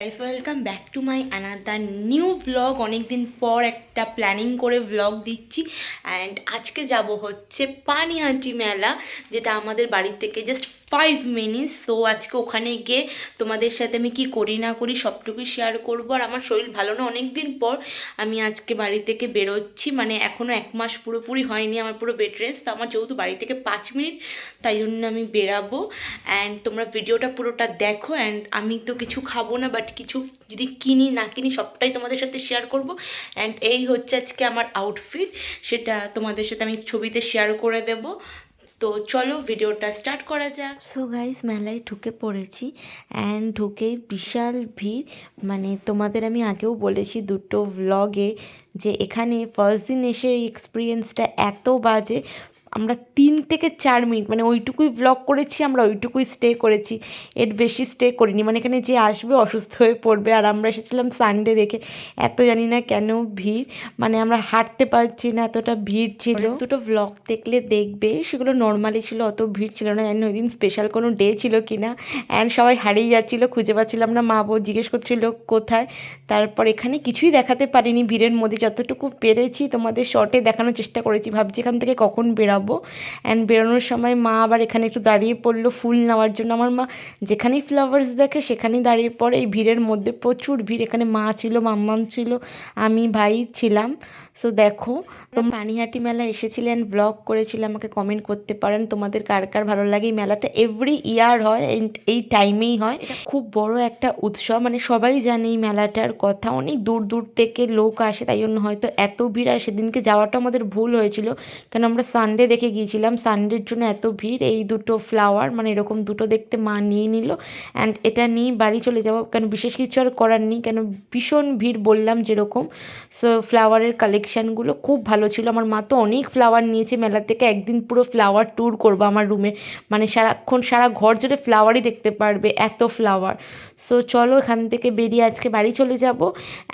Guys welcome back to my another new blog অনেক দিন পর একটা প্ল্যানিং করে ব্লগ দিচ্ছি। অ্যান্ড আজকে যাব হচ্ছে পানিহাটি মেলা, যেটা আমাদের বাড়ি থেকে জাস্ট ফাইভ মিনিটস সো আজকে ওখানে গিয়ে তোমাদের সাথে আমি কি করি না করি সবটুকুই শেয়ার করব। আর আমার শরীর ভালো না অনেক দিন পর আমি আজকে বাড়ি থেকে বেরোচ্ছি। মানে এখনও এক মাস পুরোপুরি হয়নি আমার পুরো বেড রেস্ট তো আমার যেহেতু বাড়ি থেকে পাঁচ মিনিট, তাই জন্য আমি বেরাবো। অ্যান্ড তোমরা ভিডিওটা পুরোটা দেখো। অ্যান্ড আমি তো কিছু খাব না বাট কিছু যদি কিনি, না কিনি, সবটাই তোমাদের সাথে শেয়ার করব। অ্যান্ড এই হচ্ছে আজকে আমার আউটফিট সেটা তোমাদের সাথে আমি ছবিতে শেয়ার করে দেব। তো চলো ভিডিওটা স্টার্ট করা যাক। সো গাইস মেলায় ঢুকে পড়েছি অ্যান্ড ঢুকেই বিশাল ভিড়। মানে তোমাদের আমি আগেও বলেছি দুটো ভ্লগে যে এখানে ফার্স্ট দিন এসে এক্সপিরিয়েন্সটা এত বাজে। আমরা তিন থেকে চার মিনিট মানে ওইটুকুই ভ্লগ করেছি, আমরা ওইটুকুই স্টে করেছি। এর বেশি স্টে করিনি মানে এখানে যে আসবে অসুস্থ হয়ে পড়বে। আর আমরা এসেছিলাম সানডে দেখে, এত জানি না কেন ভিড় মানে আমরা হাঁটতে পারছি না, এতটা ভিড় ছিল। দুটো ভ্লগ দেখলে দেখবে, সেগুলো নর্মালি ছিল, অত ভিড় ছিল না। জানি ওই দিন স্পেশাল কোনো ডে ছিল কি না অ্যান্ড সবাই হারিয়ে যাচ্ছিল, খুঁজে পাচ্ছিলাম না। মা বউ জিজ্ঞেস করছিল, কোথায়? তারপর এখানে কিছুই দেখাতে পারিনি। ভিড়ের মধ্যে যতটুকু পেরেছি, তোমাদের শর্টে দেখানোর চেষ্টা করেছি। ভাবছি এখান থেকে কখন বেরাবো। অ্যান্ড বেরোনোর সময় মা আবার এখানে একটু দাঁড়িয়ে পড়ল ফুল নেওয়ার জন্য। আমার মা যেখানেই ফ্লাওয়ার্স দেখে সেখানেই দাঁড়িয়ে পড়ে। এই ভিড়ের মধ্যে প্রচুর ভিড়। এখানে মা ছিল, মাম্মাম ছিল, আমি ভাই ছিলাম। সো দেখো তো পানিহাটি মেলা এসেছিলেন ব্লগ করেছিলাম আমাকে কমেন্ট করতে পারেন। তোমাদের কার কার ভালো লাগে? এই মেলাটা এভরি ইয়ার হয়, এই- টাইমেই হয়। খুব বড় একটা উৎসব। মানে সবাই জানে এই মেলাটার কথা। অনেক দূর দূর থেকে লোক আসে, তাই জন্য হয়তো এত ভিড়। আর সেদিনকে যাওয়াটা আমাদের ভুল হয়েছিল। কেন আমরা সানডে দেখে গিয়েছিলাম। সানডের জন্য এত ভিড় এই দুটো ফ্লাওয়ার মানে এরকম দুটো দেখতে মা নিয়ে নিল। অ্যান্ড এটা নিয়ে বাড়ি চলে যাব। কেন বিশেষ কিছু আর করার নেই কেন ভীষণ ভিড় বললাম যেরকম। সো ফ্লাওয়ারের কালেকশানগুলো খুব ভালো ছিল। আমার মা তো অনেক ফ্লাওয়ার নিয়েছে মেলা থেকে। একদিন পুরো ফ্লাওয়ার ট্যুর করব আমার রুমে মানে সারাক্ষণ সারা ঘর জুড়ে ফ্লাওয়ারই দেখতে পারবে এত ফ্লাওয়ার সো চলো এখান থেকে বেরিয়ে আজকে বাড়ি চলে যাব।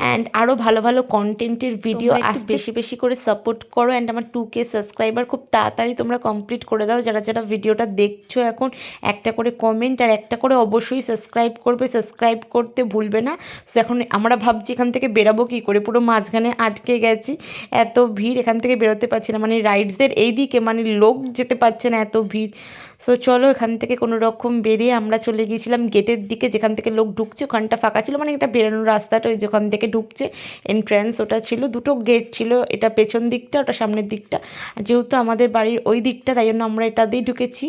অ্যান্ড আরও ভালো ভালো কন্টেন্টের ভিডিও আজ বেশি বেশি করে সাপোর্ট করো। অ্যান্ড আমার টু কে সাবস্ক্রাইবার খুব তাড়াতাড়ি তোমরা কমপ্লিট করে দাও। যারা যারা ভিডিওটা দেখছ এখন, একটা করে কমেন্ট আর একটা করে অবশ্যই সাবস্ক্রাইব করবে। সাবস্ক্রাইব করতে ভুলবে না। সো এখন আমরা ভাবছি এখান থেকে বেরাবো কী করে? পুরো মাঝখানে আটকে গেছি। এত ভিড় এখান থেকে বেরোতে পারছি না। মানে রাইডসদের এই দিকে মানে লোক যেতে পারছে না এত ভিড়। সো চলো এখান থেকে কোনো রকম বেরিয়ে আমরা চলে গিয়েছিলাম গেটের দিকে, যেখান থেকে লোক ঢুকছে, ওখানটা ফাঁকা ছিল মানে এটা বেরোনোর রাস্তাটা ওই যেখান থেকে ঢুকছে। এন্ট্রান্স ওটা ছিল, দুটো গেট ছিল, এটা পেছন দিকটা, ওটা সামনের দিকটা। যেহেতু আমাদের বাড়ির ওই দিকটা, তাই জন্য আমরা এটা দিয়ে ঢুকেছি।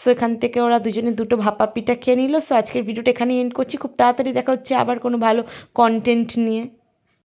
সো এখান থেকে ওরা দুজনে দুটো ভাপা পিঠা খেয়ে নিল। সো আজকের ভিডিওটা এখানে এন্ড করছি। খুব তাড়াতাড়ি দেখা হচ্ছে আবার কোনো ভালো কন্টেন্ট নিয়ে।